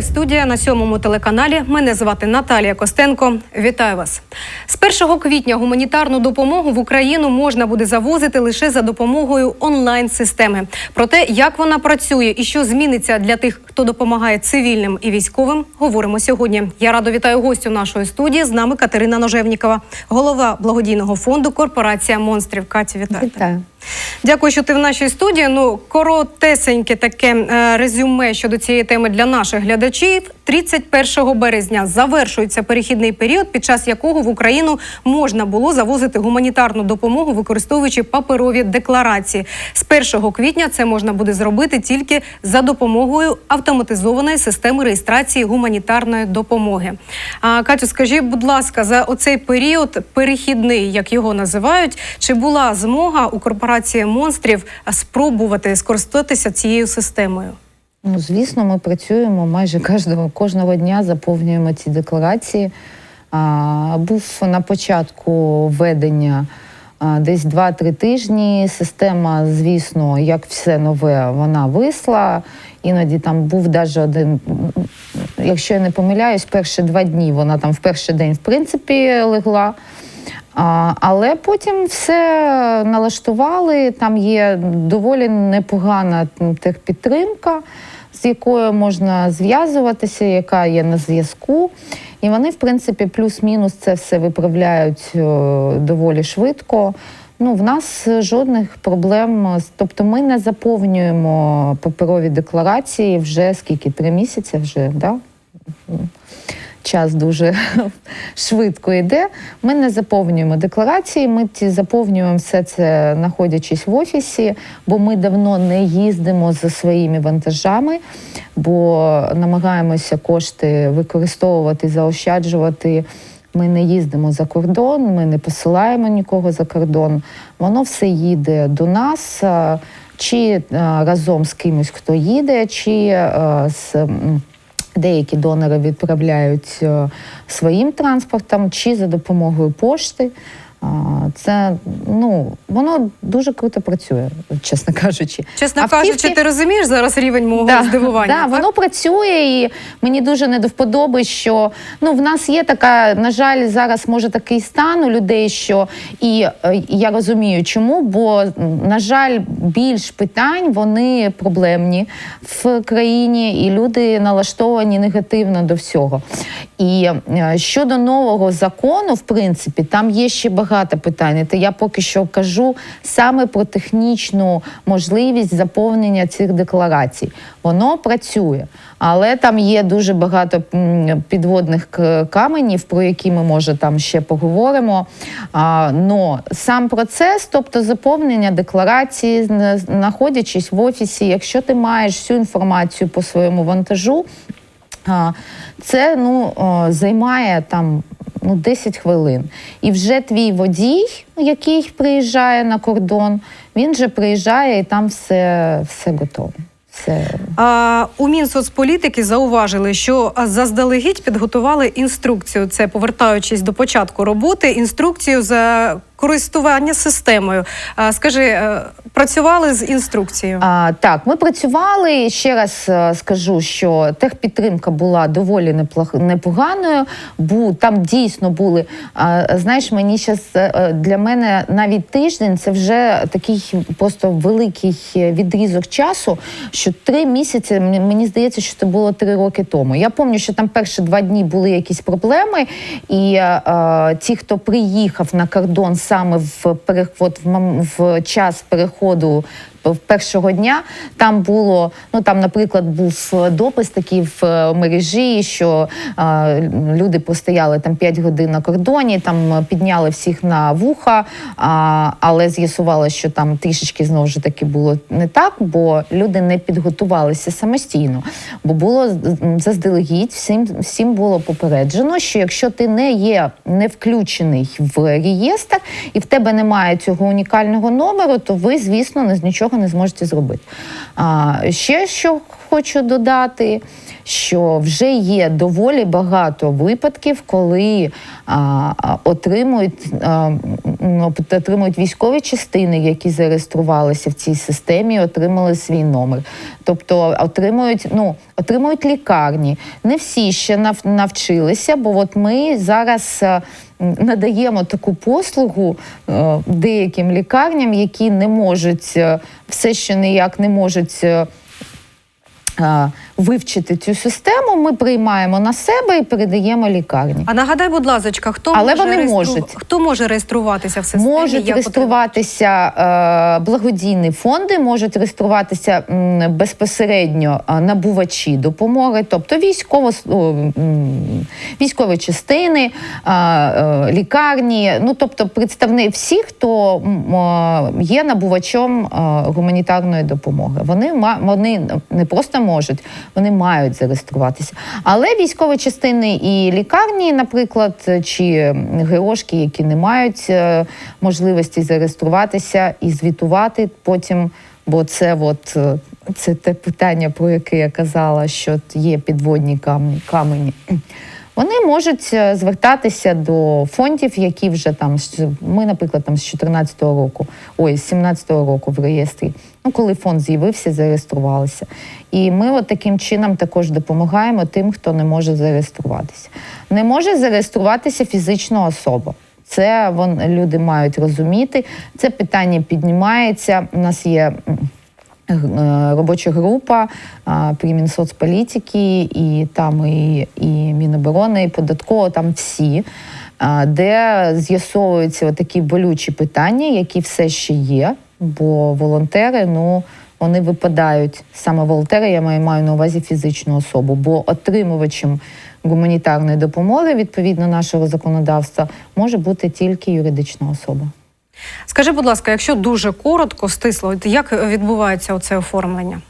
Лайв студія на сьомому телеканалі. Мене звати Наталія Костенко. Вітаю вас. З 1 квітня гуманітарну допомогу в Україну можна буде завозити лише за допомогою онлайн-системи. Про те, як вона працює і що зміниться для тих, хто допомагає цивільним і військовим, говоримо сьогодні. Я радо вітаю гостю нашої студії. З нами Катерина Ножевнікова, голова благодійного фонду Корпорація монстрів. Каті, вітаю. Вітаю. Дякую, що ти в нашій студії. Ну, коротесеньке таке е, резюме щодо цієї теми для наших глядачів. 31 березня завершується перехідний період, під час якого в Україну можна було завозити гуманітарну допомогу, використовуючи паперові декларації. З 1 квітня це можна буде зробити тільки за допомогою автоматизованої системи реєстрації гуманітарної допомоги. А, Катю, скажіть, будь ласка, за оцей період перехідний, як його називають, чи була змога у корпорації монстрів спробувати скористатися цією системою? Ну, звісно, ми працюємо майже кожного кожного дня, заповнюємо ці декларації. А, був на початку введення а, десь 2-3 тижні. Система, звісно, як все нове, вона висла. Іноді там був навіть один, якщо я не помиляюсь, перші два дні вона там в перший день, в принципі, легла. А, але потім все налаштували. Там є доволі непогана м, техпідтримка, з якою можна зв'язуватися, яка є на зв'язку. І вони, в принципі, плюс-мінус це все виправляють доволі швидко. Ну, в нас жодних проблем. Тобто ми не заповнюємо паперові декларації вже скільки? Три місяці вже, да? Час дуже швидко йде. Ми не заповнюємо декларації, ми ці заповнюємо все це, знаходячись в офісі, бо ми давно не їздимо за своїми вантажами, бо намагаємося кошти використовувати, заощаджувати. Ми не їздимо за кордон, ми не посилаємо нікого за кордон. Воно все їде до нас, чи разом з кимось, хто їде, чи з. Деякі донори відправляють е, своїм транспортом чи за допомогою пошти. Це ну воно дуже круто працює, чесно кажучи. Чесно Автівки- кажучи, ти розумієш зараз рівень мого Да, здивування? Да, так? воно працює, і мені дуже не до вподоби, що ну в нас є така, на жаль, зараз може такий стан у людей, що і е, я розумію, чому, бо на жаль, більш питань вони проблемні в країні, і люди налаштовані негативно до всього. І е, щодо нового закону, в принципі, там є ще багато питань. Та я поки що кажу саме про технічну можливість заповнення цих декларацій. Воно працює, але там є дуже багато підводних каменів, про які ми може там ще поговоримо. А, но сам процес, тобто заповнення декларації, знаходячись в офісі, якщо ти маєш всю інформацію по своєму вантажу. Це ну, займає там ну, 10 хвилин. І вже твій водій, який приїжджає на кордон, він вже приїжджає і там все, все готово. А, у Мінсоцполітики зауважили, що заздалегідь підготували інструкцію. Це повертаючись до початку роботи, інструкцію за користування системою. Скажи, е, працювали з інструкцією? А, так, ми працювали. Ще раз е, скажу, що техпідтримка була доволі неплох- непоганою, бо там дійсно були. А, знаєш, мені зараз для мене навіть тиждень це вже такий просто великий відрізок часу, що три місяці мені- здається, що це було три роки тому. Я пам'ятаю, що там перші два дні були якісь проблеми, і е, е, ті, хто приїхав на кордон саме в переход в, в час переходу в першого дня, там було, ну там, наприклад, був допис такий в е, мережі, що е, люди постояли там 5 годин на кордоні, там е, підняли всіх на вуха, а, але з'ясувалося, що там трішечки знову ж таки було не так, бо люди не підготувалися самостійно. Бо було заздалегідь, всім, всім було попереджено, що якщо ти не є не включений в реєстр і в тебе немає цього унікального номеру, то ви, звісно, не з нічого не зможете зробити. А, ще що хочу додати, що вже є доволі багато випадків, коли а, отримують, а, отримують військові частини, які зареєструвалися в цій системі, отримали свій номер. Тобто отримують, ну, отримують лікарні. Не всі ще нав- навчилися, бо от ми зараз. Надаємо таку послугу е, деяким лікарням, які не можуть е, все ще ніяк не можуть е, вивчити цю систему. Ми приймаємо на себе і передаємо лікарні. А нагадай, будь ласка, хто Але може вони реєстру- можуть. хто може реєструватися в системі? Можуть як реєструватися е, благодійні фонди, можуть реєструватися м, безпосередньо е, набувачі допомоги, тобто військово, м, військові частини, е, е, лікарні, ну тобто представни всі, хто е, є набувачом е, гуманітарної допомоги. Вони вони не просто можуть, вони мають зареєструватися. Але військові частини і лікарні, наприклад, чи ГОшки, які не мають е, можливості зареєструватися і звітувати потім, бо це от. е, Це те питання, про яке я казала, що є підводні камені. Вони можуть е, звертатися до фондів, які вже там ми, наприклад, там з 14-го року, ой, з 17-го року в реєстрі. Ну, коли фонд з'явився, зареєструвалися. І ми от таким чином також допомагаємо тим, хто не може зареєструватися. Не може зареєструватися фізична особа. Це вон, люди мають розуміти. Це питання піднімається. У нас є. Е, робоча група при Мінсоцполітики, і там і, і Міноборони, і податково, там всі, де з'ясовуються такі болючі питання, які все ще є. Бо волонтери, ну. Вони випадають саме волонтери, я маю, маю на увазі фізичну особу, бо отримувачем гуманітарної допомоги відповідно нашого законодавства може бути тільки юридична особа. Скажи, будь ласка, якщо дуже коротко, стисло, як відбувається оце оформлення?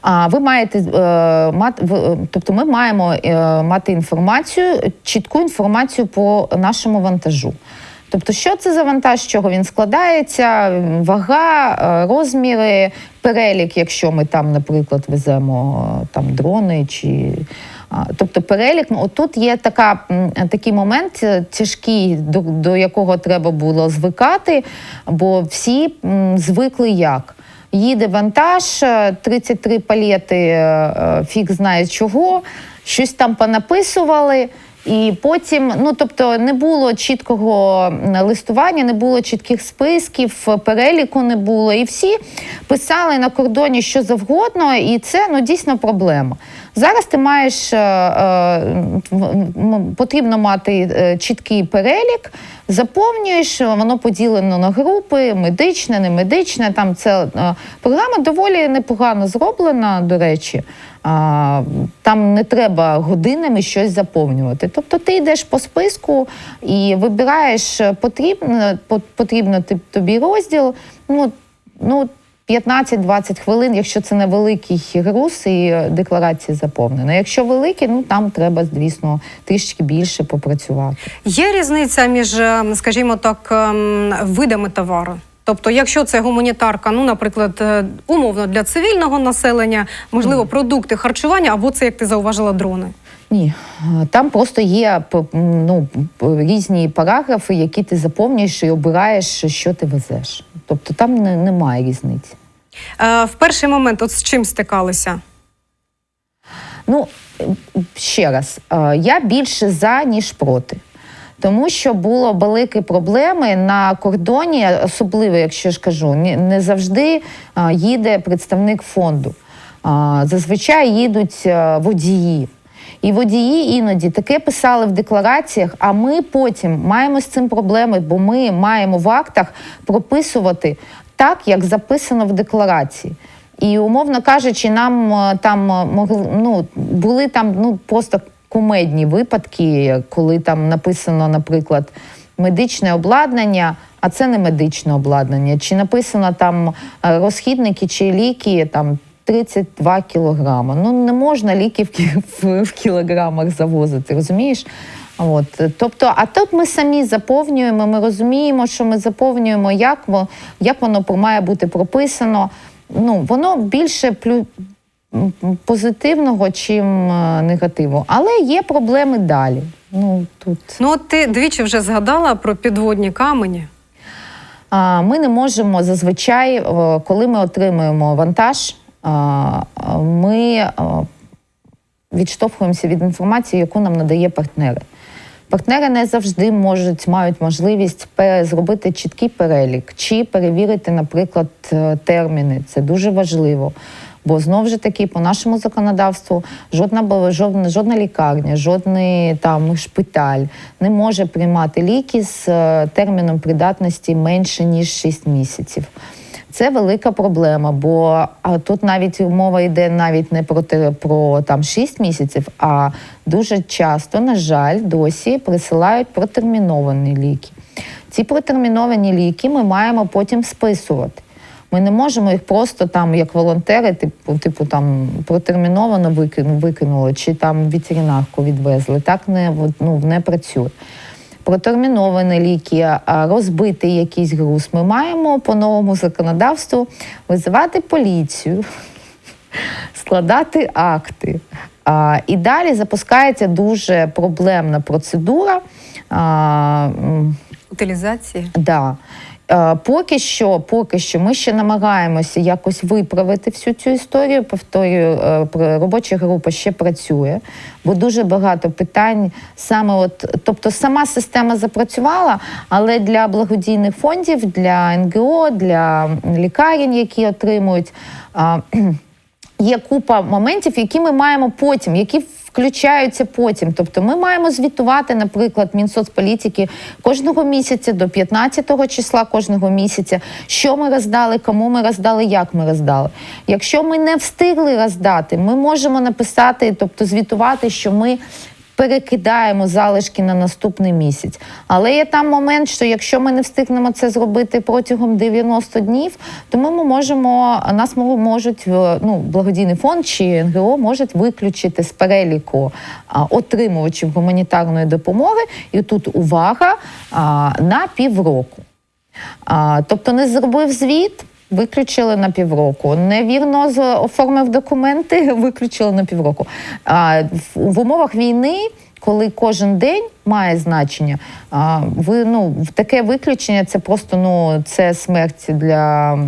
А ви маєте е, мати, е, тобто ми маємо е, мати інформацію, чітку інформацію по нашому вантажу. Тобто, що це за вантаж, чого він складається, вага, розміри, перелік, якщо ми там, наприклад, веземо там дрони чи. Тобто перелік, ну отут є така, такий момент е, тяжкий, до, до якого треба було звикати, бо всі звикли як. Їде вантаж, е, 33 палети, е, е, фіг знає чого, щось там понаписували. І потім, ну тобто, не було чіткого листування, не було чітких списків, переліку не було. І всі писали на кордоні що завгодно, і це ну дійсно проблема. Зараз ти маєш е, е, потрібно мати е, чіткий перелік, заповнюєш, воно поділено на групи, медичне, не медичне. Там це програма доволі непогано зроблена, до речі. Там не треба годинами щось заповнювати. Тобто ти йдеш по списку і вибираєш потрібно, по- потрібно тобі розділ. Ну, ну 15-20 хвилин, якщо це невеликий груз і е, декларація заповнена. Якщо великі, ну там треба, звісно, трішки більше попрацювати. Є різниця між, е, скажімо так, ем, видами товару? Тобто, якщо це гуманітарка, ну, наприклад, е, умовно для цивільного населення, можливо, продукти харчування, або це, як ти зауважила, дрони. Ні, там просто є ну, різні параграфи, які ти заповнюєш і обираєш, що ти везеш. Тобто там не, немає різниці. Е, в перший момент, от з чим стикалися? Ну, ще раз, е, я більше за, ніж проти. Тому що було великі проблеми на кордоні, особливо, якщо ж кажу, не завжди е, їде представник фонду. Зазвичай їдуть водії. І водії іноді таке писали в деклараціях, а ми потім маємо з цим проблеми, бо ми маємо в актах прописувати так, як записано в декларації. І умовно кажучи, нам е, там е, могли ну були там ну просто кумедні випадки, коли там написано, наприклад, медичне обладнання, а це не медичне обладнання. Чи написано там е, розхідники чи ліки там 32 кілограми. Ну не можна ліки в, кі- в, в кілограмах завозити, розумієш? От, тобто, а тут ми самі заповнюємо, ми розуміємо, що ми заповнюємо, як, во- як воно має бути прописано. Ну, воно більше плю, позитивного, чим е, негативного. Але є проблеми далі. Ну тут Ну, от ти двічі вже згадала про підводні камені. А, Ми не можемо зазвичай, е, коли ми отримуємо вантаж, а, ми е, відштовхуємося від інформації, яку нам надає партнери. Партнери не завжди можуть мають можливість зробити чіткий перелік чи перевірити, наприклад, е, терміни. Це дуже важливо. Бо знову ж таки, по нашому законодавству, жодна жодна, жодна лікарня, жодний там шпиталь не може приймати ліки з е, терміном придатності менше ніж 6 місяців. Це велика проблема, бо тут навіть мова йде навіть не про, про там 6 місяців, а дуже часто, на жаль, досі присилають протерміновані ліки. Ці протерміновані ліки ми маємо потім списувати. Ми не можемо їх просто там, як волонтери, типу, типу там протерміновано викинули, чи там ветеринарку відвезли. Так не, ну, не працює. Протерміновані ліки, розбитий якийсь груз. Ми маємо по новому законодавству визивати поліцію, складати акти. А, і далі запускається дуже проблемна процедура. А, Утилізації. Да. Е, Поки що, поки що, ми ще намагаємося якось виправити всю цю історію. Повторюю, е, робоча група ще працює, бо дуже багато питань саме от, тобто сама система запрацювала, але для благодійних фондів, для НГО, для лікарень, які отримують. Є купа моментів, які ми маємо потім, які включаються потім. Тобто ми маємо звітувати, наприклад, Мінсоцполітики кожного місяця до 15-го числа кожного місяця, що ми роздали, кому ми роздали, як ми роздали. Якщо ми не встигли роздати, ми можемо написати, тобто звітувати, що ми. Перекидаємо залишки на наступний місяць. Але є там момент, що якщо ми не встигнемо це зробити протягом 90 днів, то ми можемо нас мо- можуть ну, благодійний фонд чи НГО можуть виключити з переліку отримувачів гуманітарної допомоги. І тут увага на півроку. Тобто не зробив звіт. Виключили на півроку. Невірно оформив документи, виключили на півроку. А, в, умовах війни, коли кожен день має значення, а, ви ну в таке виключення це просто ну це смерть для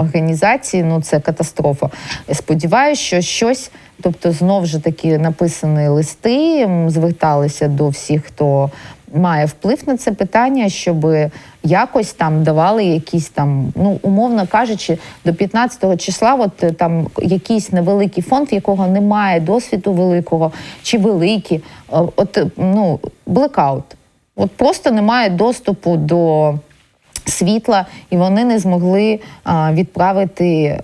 організації. Ну це катастрофа. Сподіваюся, що щось, тобто, знов же таки написані листи, зверталися до всіх, хто має вплив на це питання, щоб якось там давали якісь там, ну умовно кажучи, до 15-го числа, от е, там якийсь невеликий фонд, якого немає досвіду великого чи великий, е, от е, ну блекаут. От просто немає доступу до світла, і вони не змогли а, відправити е,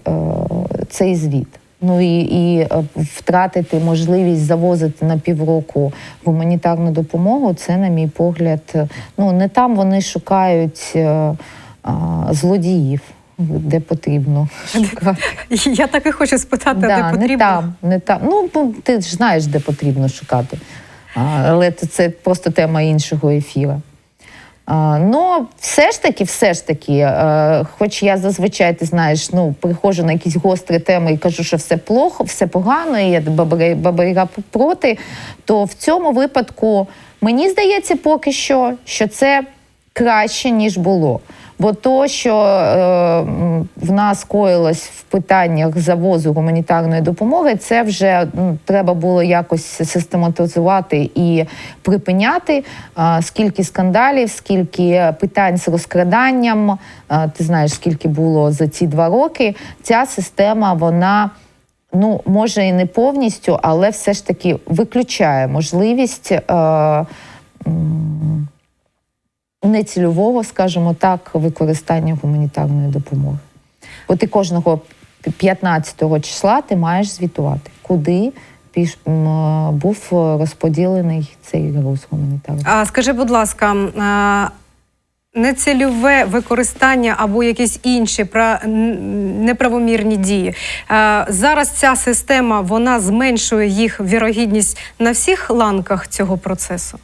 цей звіт. Ну і, і е, втратити можливість завозити на півроку гуманітарну допомогу. Це, на мій погляд, е, ну не там вони шукають е, а, злодіїв, де потрібно шукати. Я так і хочу спитати, Да, де потрібно. Не там, не там. Ну, ти ж знаєш, де потрібно шукати. Але це просто тема іншого ефіру. Ну, все ж таки, все ж таки, е, хоч я зазвичай, ти знаєш, ну, приходжу на якісь гострі теми і кажу, що все плохо, все погано, і я бабаря проти, то в цьому випадку мені здається поки що, що це краще, ніж було. Бо то, що е, в нас коїлось в питаннях завозу гуманітарної допомоги, це вже м, треба було якось систематизувати і припиняти. А, скільки скандалів, скільки питань з розкраданням. А, ти знаєш, скільки було за ці два роки. Ця система, вона. Ну, може і не повністю, але все ж таки виключає можливість е, нецільового, скажімо так, використання гуманітарної допомоги. От і кожного 15 числа ти маєш звітувати, куди був розподілений цей груз гуманітарний. А скажи, будь ласка, нецільове використання або якісь інші пра- неправомірні дії. Зараз ця система вона зменшує їх вірогідність на всіх ланках цього процесу.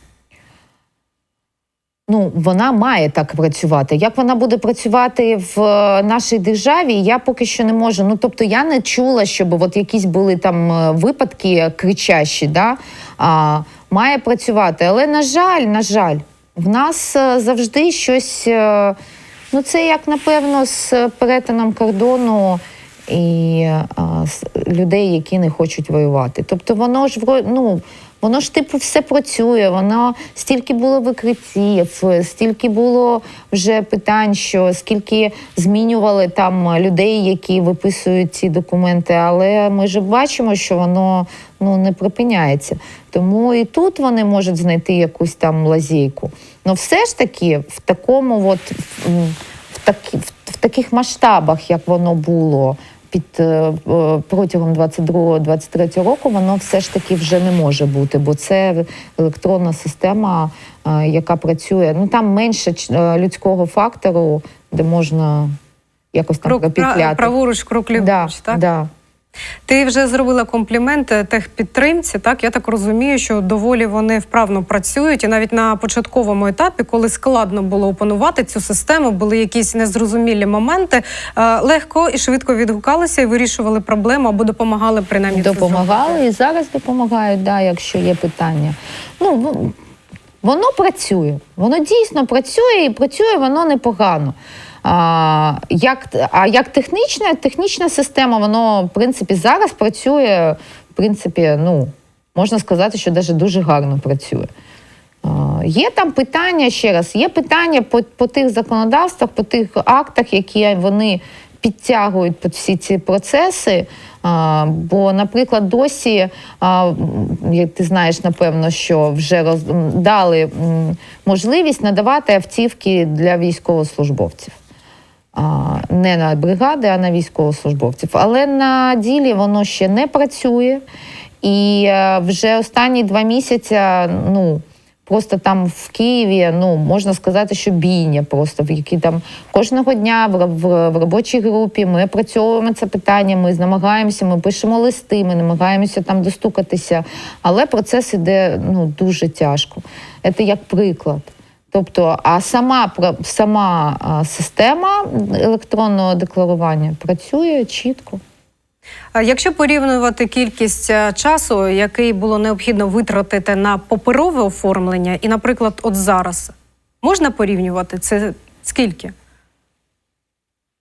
Ну, вона має так працювати. Як вона буде працювати в е, нашій державі, я поки що не можу. Ну тобто я не чула, щоб от якісь були там е, випадки кричащі, да? а, має працювати. Але на жаль, на жаль, в нас е, завжди щось. Ну, це як напевно з перетином кордону і а, людей, які не хочуть воювати. Тобто воно ж ну, воно ж типу все працює. Воно стільки було викриттів, стільки було вже питань, що скільки змінювали там людей, які виписують ці документи. Але ми ж бачимо, що воно ну не припиняється. Тому і тут вони можуть знайти якусь там лазейку. Ну все ж таки в такому, от в, такі, в таких масштабах, як воно було під е, протягом 22-23 року, воно все ж таки вже не може бути, бо це електронна система, е, яка працює. Ну там менше е, людського фактору, де можна якось там пропетляти. праворуч, крок ліворуч, да, так? Да. Ти вже зробила комплімент е, техпідтримці. Так я так розумію, що доволі вони вправно працюють, і навіть на початковому етапі, коли складно було опанувати цю систему, були якісь незрозумілі моменти. е, Легко і швидко відгукалися і вирішували проблему або допомагали принаймні. допомагали і зараз допомагають, да, якщо є питання. Ну, в- воно працює, воно дійсно працює і працює воно непогано. А як, а як технічна, технічна система, воно в принципі зараз працює, в принципі, ну, можна сказати, що навіть дуже гарно працює. Є там питання ще раз, є питання по, по тих законодавствах, по тих актах, які вони підтягують під всі ці процеси. Бо, наприклад, досі, як ти знаєш, напевно, що вже роз, дали можливість надавати автівки для військовослужбовців. Не на бригади, а на військовослужбовців. Але на ділі воно ще не працює. І е, вже останні два місяці, ну. Просто там в Києві, ну можна сказати, що бійня просто в які там кожного дня в, в, в робочій групі ми опрацьовуємо це питання. Ми намагаємося, ми пишемо листи, ми намагаємося там достукатися. Але процес іде ну дуже тяжко. Це як приклад. Тобто, а сама сама система електронного декларування працює чітко. Якщо порівнювати кількість е, часу, який було необхідно витратити на паперове оформлення, і, наприклад, от зараз можна порівнювати це скільки?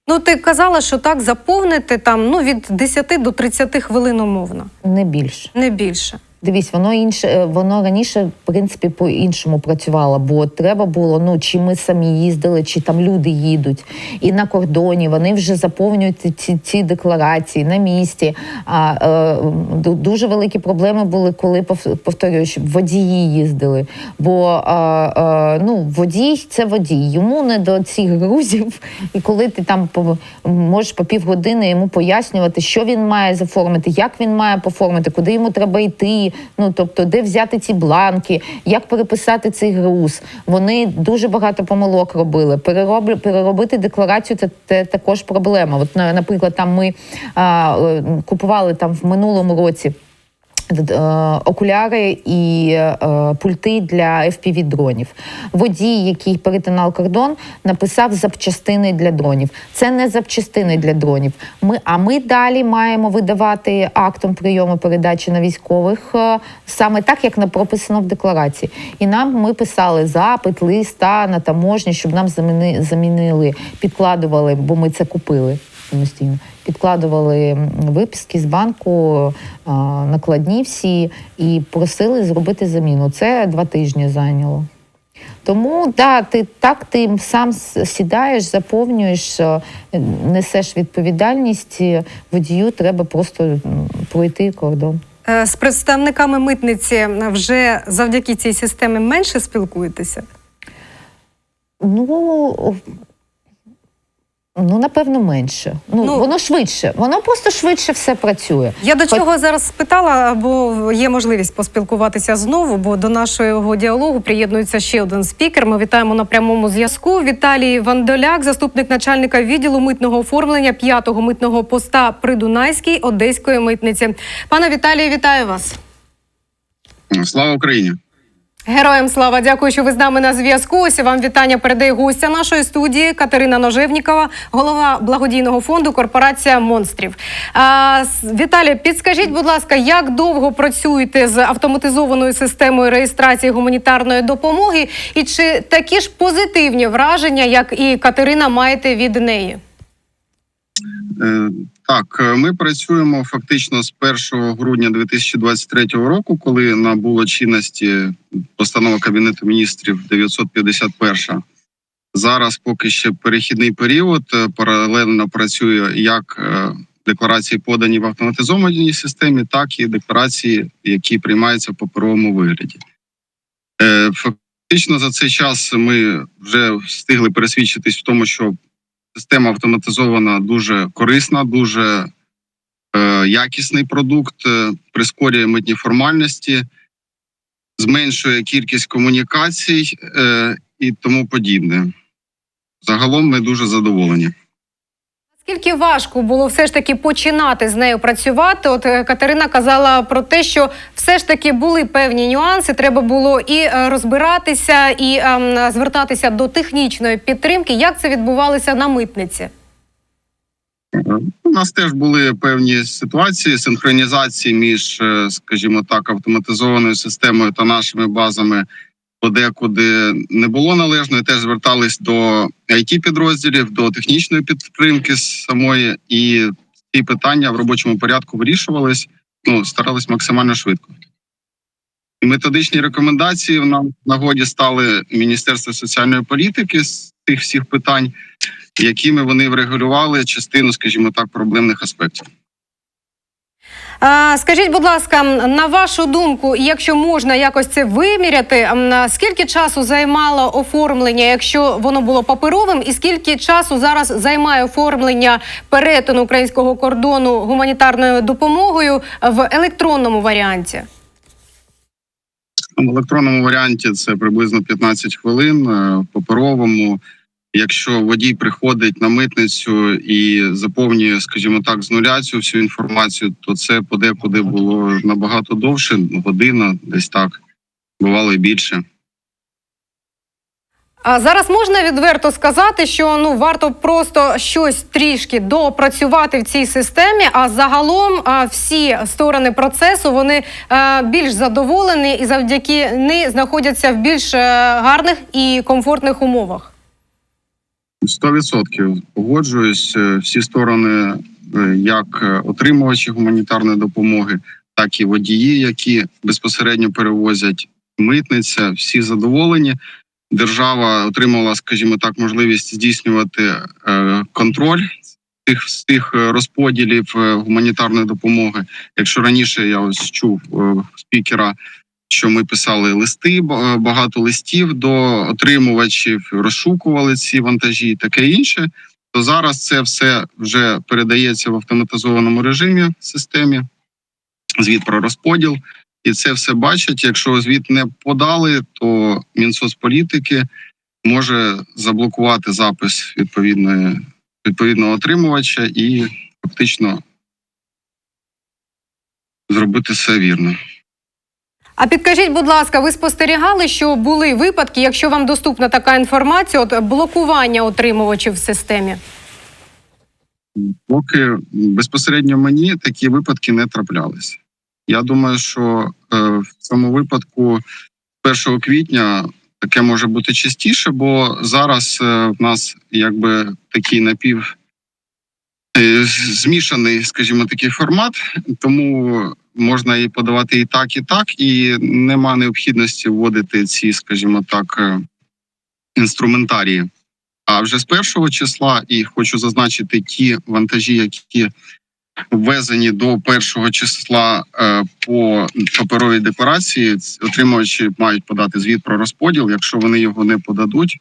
Ну, ти казала, що так заповнити там ну, від 10 до 30 хвилин умовно, Не більше. не більше. Дивись, воно інше, е, воно раніше, в принципі, по-іншому працювало, бо треба було, ну чи ми самі їздили, чи там люди їдуть. І на кордоні вони вже заповнюють ці, ці декларації на місці. А е, дуже великі проблеми були, коли пов- повторюю, водії їздили. Бо е, е, ну, водій це водій, йому не до цих грузів. І коли ти там по- можеш по півгодини йому пояснювати, що він має заформити, як він має поформити, куди йому треба йти. Ну тобто, де взяти ці бланки, як переписати цей груз. Вони дуже багато помилок робили. Перероб, переробити декларацію це, це також проблема. От, на- наприклад, там ми а, е, купували там в минулому році. Е, Окуляри і е, пульти для fpv дронів. Водій, який перетинав кордон, написав запчастини для дронів. Це не запчастини для дронів. Ми, а ми далі маємо видавати актом прийому передачі на військових е, саме так, як на прописано в декларації. І нам ми писали запит, листа на таможні, щоб нам заміни, замінили, підкладували, бо ми це купили самостійно. Підкладували виписки з банку, накладні всі і просили зробити заміну. Це два тижні зайняло. Тому да, ти так ти сам сідаєш, заповнюєш, е, несеш відповідальність. Водію треба просто пройти кордон. Е, З представниками митниці вже завдяки цій системі менше спілкуєтеся? Ну, ну напевно, менше. Ну, Ну, воно швидше, воно просто швидше все працює. Я до Хоч- чого зараз спитала, бо є можливість поспілкуватися знову. Бо до нашого діалогу приєднується ще один спікер. Ми вітаємо на прямому зв'язку. Віталій Вандоляк, заступник начальника відділу митного оформлення 5-го митного поста Придунайській Одеської митниці. Пане Віталію, вітаю вас. Слава Україні! Героям слава, дякую, що ви з нами на зв'язку. Ось вам вітання передає гостя нашої студії Катерина Ножевнікова, голова благодійного фонду Корпорація монстрів. А, Віталій, підскажіть, будь ласка, як довго працюєте з автоматизованою системою реєстрації гуманітарної допомоги, і чи такі ж позитивні враження, як і Катерина, маєте від неї? Так, е, ми працюємо фактично з 1 грудня 2023 року, коли набуло чинності постанова Кабінету міністрів 951. Зараз поки ще перехідний період. е, Паралельно працює як е, декларації подані в автоматизованій системі, так і декларації, які приймаються в паперовому вигляді. Фактично за цей час ми вже встигли пересвідчитись в тому, що Система автоматизована дуже корисна, дуже е, якісний продукт, е, прискорює митні формальності, зменшує кількість комунікацій е, і тому подібне. Загалом ми дуже задоволені. Скільки важко було все ж таки починати з нею працювати? От е, Катерина казала про те, що все ж таки були певні нюанси. Треба було і е, розбиратися, і ем, звертатися до технічної підтримки. Як це відбувалося на митниці? У нас теж були певні ситуації синхронізації між, е, скажімо так, автоматизованою системою та нашими базами. Подекуди не було належної, теж звертались до it підрозділів, до технічної підтримки самої, і ці питання в робочому порядку вирішувались. Ну старались максимально швидко. І методичні рекомендації в нам в нагоді стали Міністерство соціальної політики з тих всіх питань якими вони врегулювали частину, скажімо так, проблемних аспектів. Скажіть, будь ласка, на вашу думку, якщо можна якось це виміряти, скільки часу займало оформлення, якщо воно було паперовим, і скільки часу зараз займає оформлення перетину українського кордону гуманітарною допомогою в електронному варіанті? В електронному варіанті це приблизно 15 хвилин. е, В паперовому, якщо водій приходить на митницю і заповнює, скажімо так, з нуля цю всю інформацію, то це подекуди було набагато довше, година, десь так, бувало і більше. А зараз можна відверто сказати, що ну варто просто щось трішки допрацювати в цій системі. А загалом а, всі сторони процесу вони е, більш задоволені і завдяки не знаходяться в більш е, гарних і комфортних умовах. Сто відсотків погоджуюсь. Е, Всі сторони, е, як е, отримувачі гуманітарної допомоги, так і водії, які безпосередньо перевозять митниця, всі задоволені. Держава отримала, скажімо так, можливість здійснювати контроль тих тих розподілів гуманітарної допомоги. Якщо раніше я ось чув спікера, що ми писали листи, ба- багато листів до отримувачів, розшукували ці вантажі і таке інше. То зараз це все вже передається в автоматизованому режимі системі. Звіт про розподіл, і це все бачать. Якщо звіт не подали, то Мінсоцполітики може заблокувати запис відповідної відповідного отримувача і фактично зробити все вірно. А підкажіть, будь ласка, ви спостерігали, що були випадки, якщо вам доступна така інформація, от блокування отримувачів в системі? Поки безпосередньо мені такі випадки не траплялися. Я думаю, що е, в цьому випадку 1 квітня таке може бути частіше, бо зараз е, в нас якби такий напів змішаний, скажімо, такий формат, тому можна і подавати і так, і так, і нема необхідності вводити ці, скажімо так, е, інструментарії. А вже з першого числа, і хочу зазначити ті вантажі, які ввезені до першого числа е, по паперовій декларації, отримувачі мають подати звіт про розподіл. Якщо вони його не подадуть,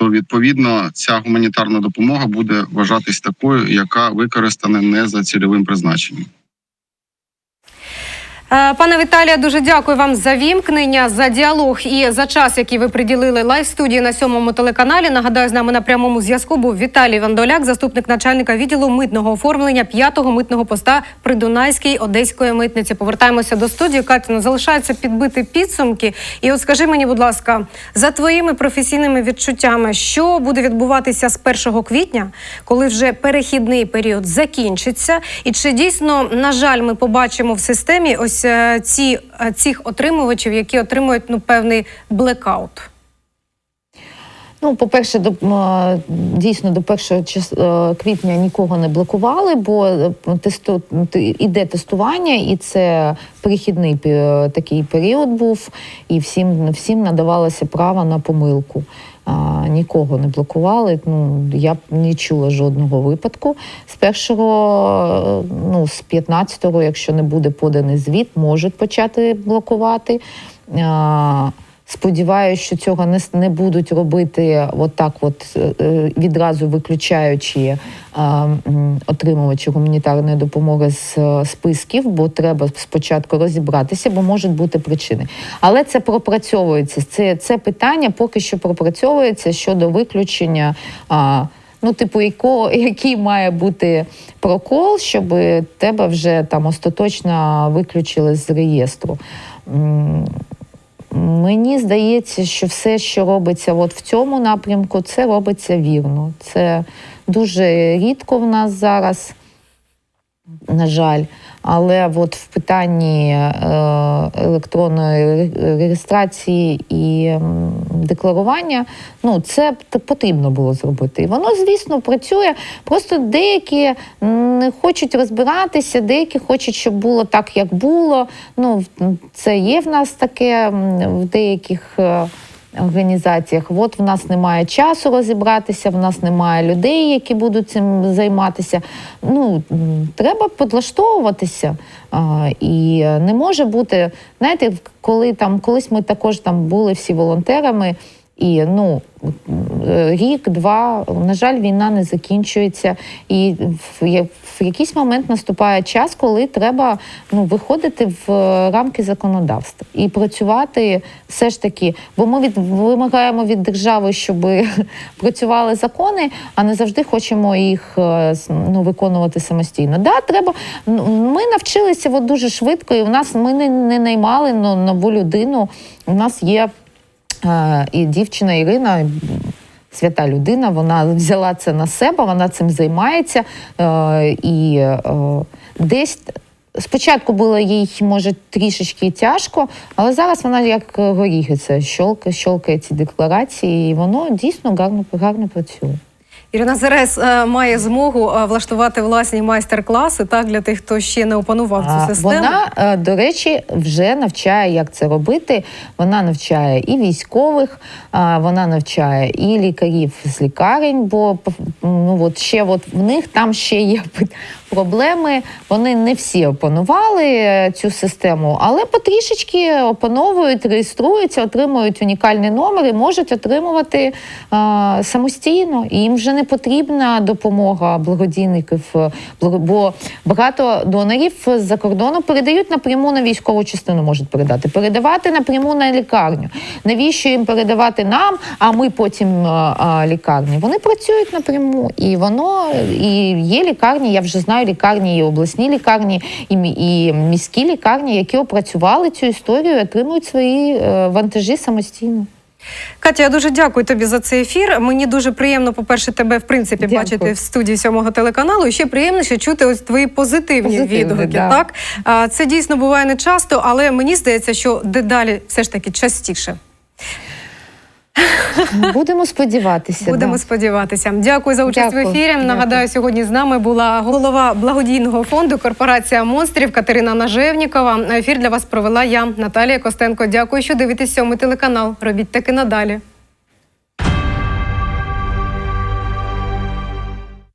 то відповідно ця гуманітарна допомога буде вважатись такою, яка використана не за цільовим призначенням. Е, Пане Віталія, дуже дякую вам за вімкнення, за діалог і за час, який ви приділили лайв студії на сьомому телеканалі. Нагадаю, з нами на прямому зв'язку був Віталій Вандоляк, заступник начальника відділу митного оформлення п'ятого митного поста Придунайській одеської митниці. Повертаємося до студії. Катя, ну, залишається підбити підсумки. І от скажи мені, будь ласка, за твоїми професійними відчуттями, що буде відбуватися з 1 квітня, коли вже перехідний період закінчиться, і чи дійсно, на жаль, ми побачимо в системі ось е, ці е, цих отримувачів, які отримують ну певний блекаут? Ну, по-перше, до дійсно до 1 е, квітня нікого не блокували, бо тесту іде тестування, і це перехідний такий період був, і всім всім надавалося право на помилку. А, нікого не блокували. Ну я не чула жодного випадку. З першого, ну з 15-го, якщо не буде поданий звіт, можуть почати блокувати. А, Сподіваюся, що цього не, не будуть робити от так, от е, е, відразу виключаючи е, отримувачі гуманітарної допомоги з списків, бо треба спочатку розібратися, бо можуть бути причини. Але це пропрацьовується. Це, це питання поки що пропрацьовується щодо виключення. А, Ну, типу, яко, який має бути прокол, щоб тебе вже там остаточно виключили з реєстру. Мені здається, що все, що робиться от в цьому напрямку, це робиться вірно. Це дуже рідко в нас зараз, на жаль. Але от в питанні е, електронної реєстрації і декларування, ну це потрібно було зробити. І воно, звісно, працює. Просто деякі не хочуть розбиратися, деякі хочуть, щоб було так, як було. Ну, це є в нас таке в деяких. Організаціях, от в нас немає часу розібратися, в нас немає людей, які будуть цим займатися. Ну треба підлаштовуватися. І не може бути, знаєте, коли там колись ми також там були всі волонтерами, і ну е, рік, два, на жаль, війна не закінчується. І в, якийсь момент наступає час, коли треба ну, виходити в рамки законодавства і працювати все ж таки. Бо ми від, вимагаємо від держави, щоб працювали закони, а не завжди хочемо їх е, ну, виконувати самостійно. Да, треба. Ми навчилися от дуже швидко, і в нас ми не, не наймали ну, нову людину. У нас є І дівчина Ірина, свята людина, вона взяла це на себе, вона цим займається. Е, І е, десь спочатку було їй, може, трішечки тяжко, але зараз вона як горіги це щолкає ці декларації, і воно дійсно гарно, гарно працює. Ірина Зерес е, має змогу е, влаштувати власні майстер-класи так для тих, хто ще не опанував цю систему. Вона, е, до речі, вже навчає, як це робити. Вона навчає і військових, вона навчає і лікарів з лікарень, бо ну, от ще от в них там ще є проблеми. Вони не всі опанували е, цю систему, але потрішечки опановують, реєструються, отримують унікальний номер і можуть отримувати а, самостійно. І їм вже не потрібна допомога благодійників, е, бо багато донорів з-за кордону передають напряму на військову частину, можуть передати, передавати напряму на лікарню. Навіщо їм передавати нам, а ми потім а, а, лікарні? Вони працюють напряму, і воно і є лікарні. Я вже знаю лікарні, і обласні лікарні, і, і міські лікарні, які опрацювали цю історію, отримують свої е, вантажі самостійно. Катя, я дуже дякую тобі за цей ефір. Мені дуже приємно, по-перше, тебе в принципі Дякую. бачити в студії сьомого телеканалу. І ще приємніше чути ось твої позитивні Позитивні, відгуки. да. Так а, це дійсно буває не часто, але мені здається, що дедалі все ж таки частіше. Будемо сподіватися. Будемо да. сподіватися. Дякую за участь Дякую. в ефірі. Дякую. Нагадаю, сьогодні з нами була голова благодійного фонду Корпорація монстрів Катерина Нажевнікова. Ефір для вас провела я, Наталія Костенко. Дякую, що дивитесь сьомий телеканал. Робіть таки надалі.